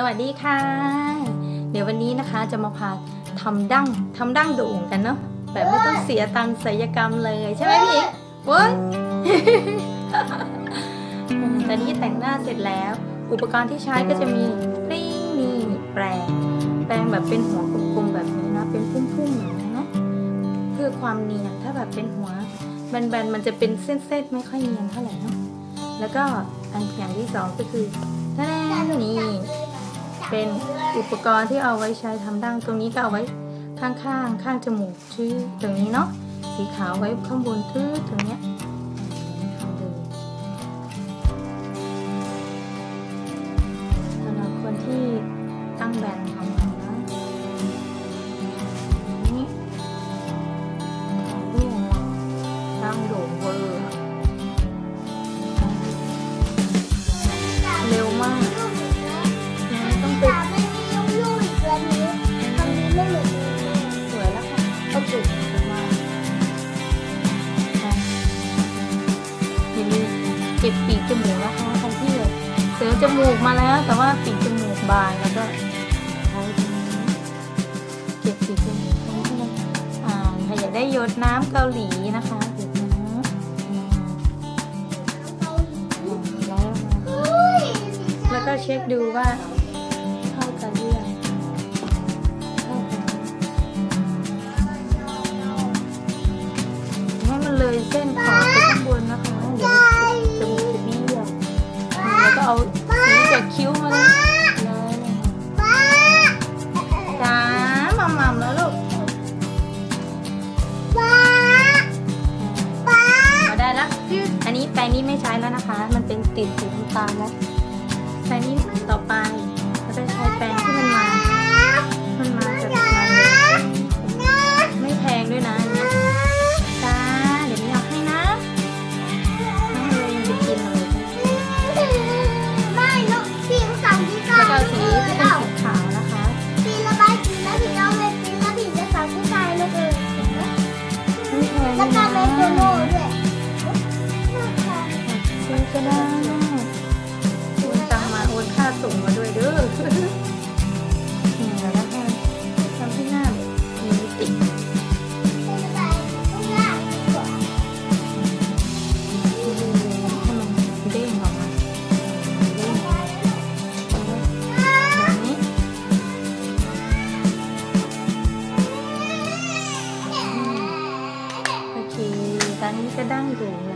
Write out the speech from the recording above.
สวัสดีค่ะ เดี๋ยววันนี้นะคะจะมาพาทำดั้งทำดั้งโด่งกันเนาะแบบไม่ต้องเสียตังค์ศัลยกรรมเลย ใช่ไหมพี่เว้ยตอนนี้แต่งหน้าเสร็จแล้ว อุปกรณ์ที่ใช้ก็จะมีปริ้งมีแปรงแปรงแบบเป็นหัวกลมๆแบบนี้นะเป็นพุ่มๆอย่างนี้เนาะเพื่อความเนียนถ้าแบบเป็นหัวแบนๆมันจะเป็นเส้นๆไม่ค่อยเนียนเท่าไหร่เนาะแล้วก็อันอย่างที่สองก็คือแน่นี่ เป็นอุปกรณ์ที่เอาไว้ใช้ทำดั้งตรงนี้ก็เอาไว้ข้างๆ ข้างจมูกชื่อตรงนี้เนาะสีขาวไว้ข้างบนทื่อตรงเนี้ยสำหรับคนที่ตั้งแบนทำ จมูกนะคะของพี่เสริมจมูกมาแล้ว แต่ว่าปีกจมูกบานแล้วก็ใช้เก็บปีกจมูกตรงนี้เลยอ่าถ้าอยากได้หยดน้ำเกาหลีนะคะหยดน้ำแล้วก็เช็คดูว่าเข้ากันหรือยังเข้าให้มันเลยเส้นขอบ ติดสีน้ำตาลแล้วใช้นี่ต่อไปจะไปใช้แปรงที่มันมา คุณตังมาโอนค่าส่งมาด้วยเด้อนี่แล้วนะะทำที่หน้ามีมิติตอนนี้ก็ดั้งอยู่